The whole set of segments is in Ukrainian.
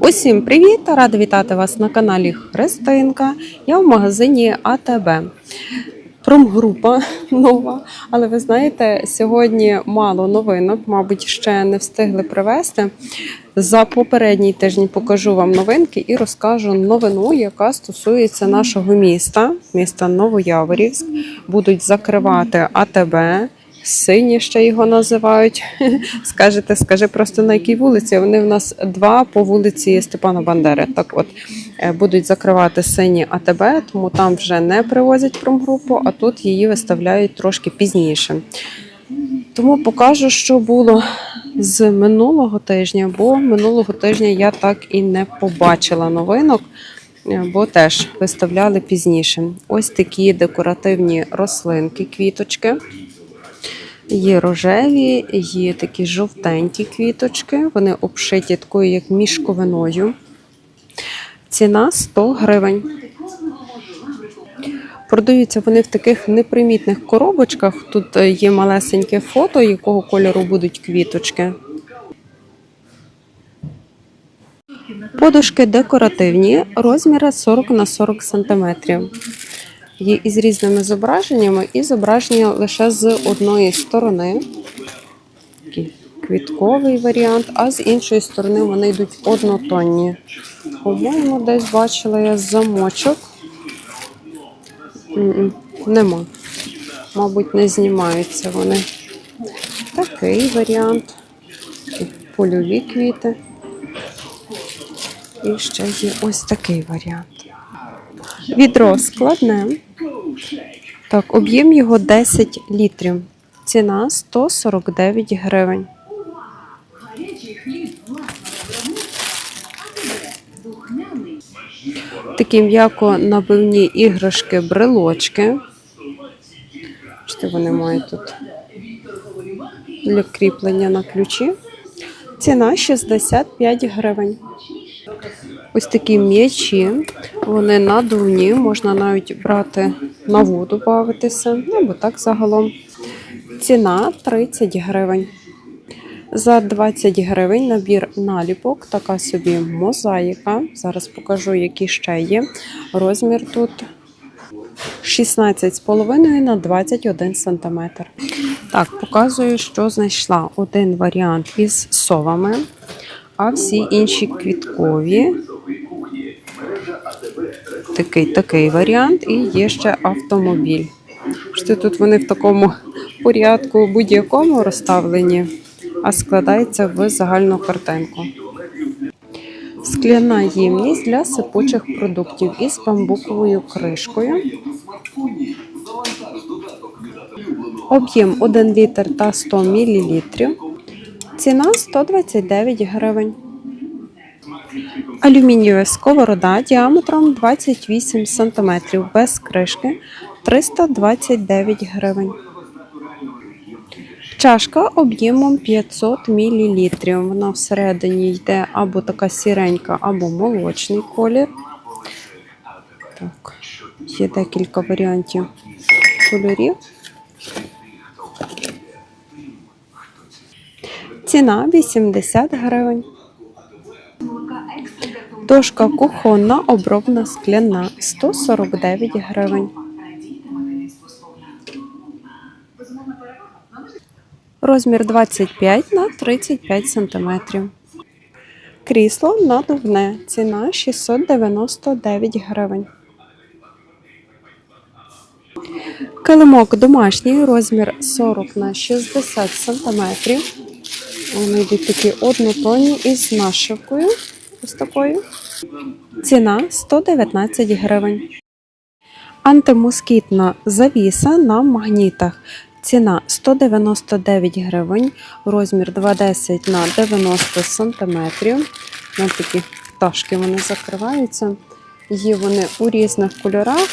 Усім привіт! Рада вітати вас на каналі Христинка. Я в магазині АТБ. Промгрупа нова, але ви знаєте, сьогодні мало новинок, мабуть, ще не встигли привезти. За попередній тиждень покажу вам новинки і розкажу новину, яка стосується нашого міста, міста Новояворівськ. Будуть закривати АТБ. Сині ще його називають. Скажете, скажи просто на якій вулиці. Вони в нас два по вулиці Степана Бандери. Так от е, будуть закривати сині АТБ, тому там вже не привозять промгрупу, а тут її виставляють трошки пізніше. Тому покажу, що було з минулого тижня, бо минулого тижня я так і не побачила новинок, е, бо теж виставляли пізніше. Ось такі декоративні рослинки, квіточки. Є рожеві, є такі жовтенькі квіточки. Вони обшиті такою, як мішковиною. Ціна 100 гривень. Продаються вони в таких непримітних коробочках. Тут е, є малесеньке фото, якого кольору будуть квіточки. Подушки декоративні, розміри 40 на 40 см. Є із різними зображеннями, і зображення лише з одної сторони. Такий квітковий варіант, а з іншої сторони вони йдуть однотонні. По-моєму, десь бачила я замочок. Нема. Мабуть, не знімаються вони. Такий варіант. Польові квіти. І ще є ось такий варіант. Відро складне. Так, об'єм його 10 літрів. Ціна 149 гривень. Такі м'яко набивні іграшки, брелочки. Бачите, вони мають тут для кріплення на ключі. Ціна 65 гривень. Ось такі м'ячі, вони надувні, можна навіть брати на воду бавитися, ну, або так загалом. Ціна 30 гривень. За 20 гривень набір наліпок, така собі мозаїка. Зараз покажу, які ще є. Розмір тут 16,5 на 21 см. Так, показую, що знайшла один варіант із совами, а всі інші квіткові. Такий такий варіант, і є ще автомобіль. Бачите, Тут вони в такому порядку будь-якому розставлені, а складається в загальну картинку. Скляна ємність для сипучих продуктів із бамбуковою кришкою. Об'єм 1 літр та 100 мл. Ціна 129 гривень. Алюмінієва сковорода діаметром 28 см без кришки 329 гривень. Чашка об'ємом 500 мл. Вона всередині йде або така сіренька, або молочний колір. Так, є декілька варіантів кольорів. Ціна 80 гривень. Дошка кухонна, обробна скляна 149 гривень. Розмір 25 на 35 см. Крісло надувне. Ціна 699 гривень. Килимок домашній, розмір 40 на 60 см. Вони йдуть такі однотонні із нашивкою. Ось такою. Ціна 119 гривень. Антимоскітна завіса на магнітах. Ціна 199 гривень, розмір 210 на 90 см. На такі пташки вони закриваються. Є вони у різних кольорах,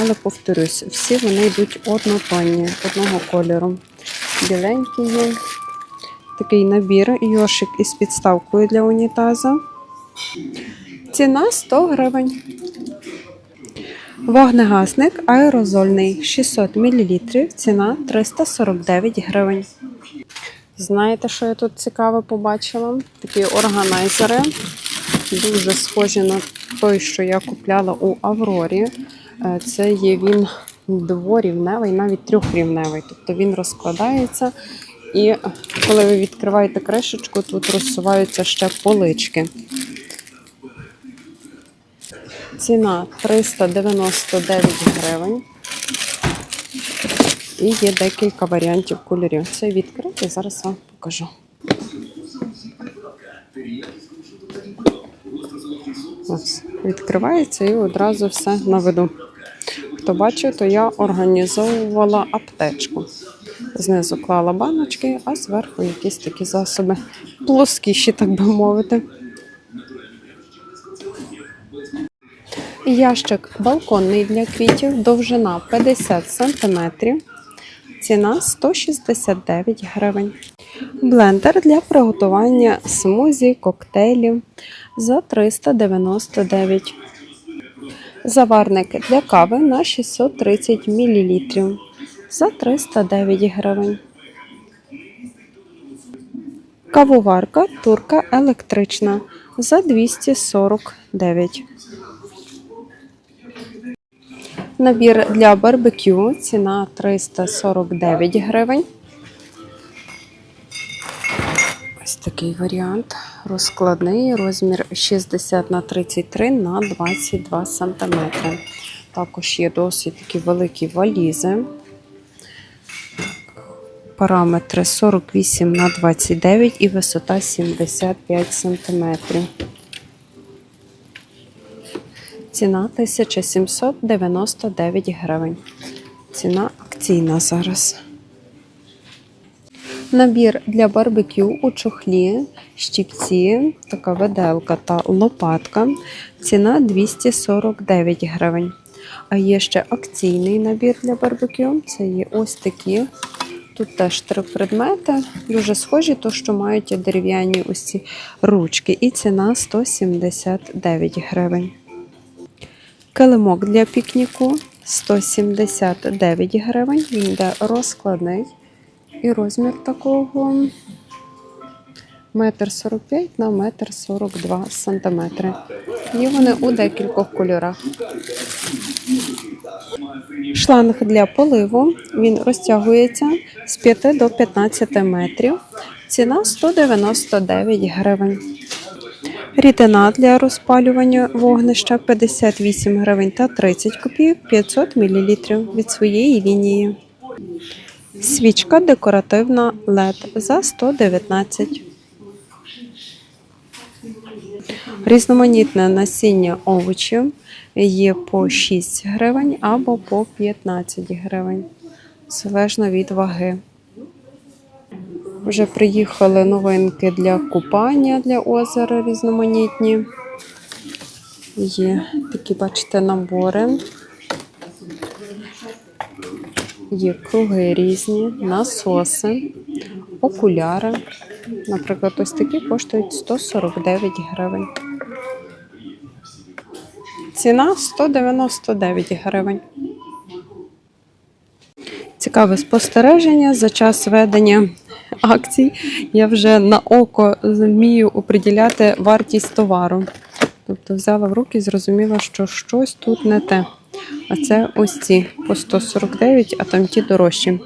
але повторюсь, всі вони йдуть однотонні, одного кольору. Біленькі є. Такий набір йошик із підставкою для унітаза. Ціна 100 гривень. Вогнегасник аерозольний 600 мл. Ціна 349 гривень. Знаєте, що я тут цікаве побачила? Такі органайзери дуже схожі на той, що я купляла у Аврорі. Е, Це є він дворівневий, навіть трьохрівневий. Тобто він розкладається. І коли ви відкриваєте кришечку, тут розсуваються ще полички. Ціна 399 гривень. І є декілька варіантів кольорів. Це відкритий, зараз вам покажу. Ось, відкривається і одразу все на виду. Хто бачив, то я організовувала аптечку. Знизу клала баночки, а зверху якісь такі засоби плоскіші, так би мовити. Ящик балконний для квітів, довжина 50 см, ціна 169 гривень. Блендер для приготування смузі, коктейлів за 399 Заварник для кави на 630 мл за 309 гривень. Кавоварка турка електрична за 249. Набір для барбекю ціна 349 гривень. Ось такий варіант. Розкладний розмір 60 на 33 на 22 см. Також є досить такі великі валізи. Параметри 48 на 29 і висота 75 см. Ціна 1799 гривень. Ціна акційна зараз. Набір для барбекю у чохлі, щіпці, така виделка та лопатка. Ціна 249 гривень. А є ще акційний набір для барбекю. Це є ось такі. Тут теж три предмети, дуже схожі, то що мають дерев'яні ось ці ручки. І ціна 179 гривень. Килимок для пікніку 179 гривень. Він йде розкладний. І розмір такого метр 45 на метр 42 сантиметри. Є вони у декількох кольорах. Шланг для поливу. Він розтягується з 5 до 15 метрів. Ціна 199 гривень. Рідина для розпалювання вогнища 58 гривень та 30 копійок 500 мл від своєї лінії. Свічка декоративна LED за 119. Різноманітне насіння овочів є по 6 гривень або по 15 гривень, залежно від ваги. Вже приїхали новинки для купання для озера різноманітні. Є такі, бачите, набори. Є круги різні, насоси, окуляри. Наприклад, ось такі коштують 149 гривень. Ціна 199 гривень. Цікаве спостереження за час ведення акцій. Я вже на око вмію оприділяти вартість товару. Тобто взяла в руки і зрозуміла, що щось тут не те. А це ось ці по 149, а там ті дорожчі.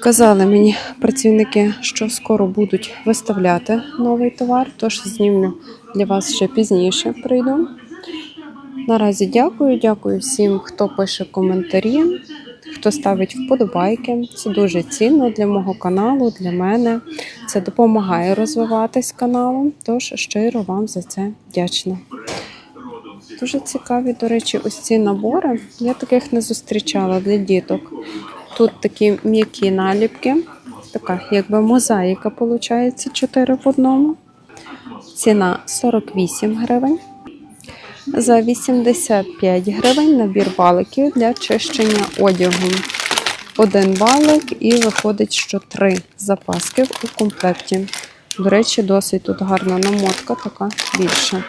Казали мені працівники, що скоро будуть виставляти новий товар, тож знімлю для вас ще пізніше прийду. Наразі дякую, дякую всім, хто пише коментарі, хто ставить вподобайки. Це дуже цінно для мого каналу, для мене. Це допомагає розвиватись каналом. Тож щиро вам за це вдячна. Дуже цікаві, до речі, ось ці набори. Я таких не зустрічала для діток. Тут такі м'які наліпки, така якби мозаїка, виходить, 4 в одному. Ціна 48 гривень. За 85 гривень набір валиків для чищення одягу. Один валик і виходить, що три запаски у комплекті. До речі, досить тут гарна намотка, така більша.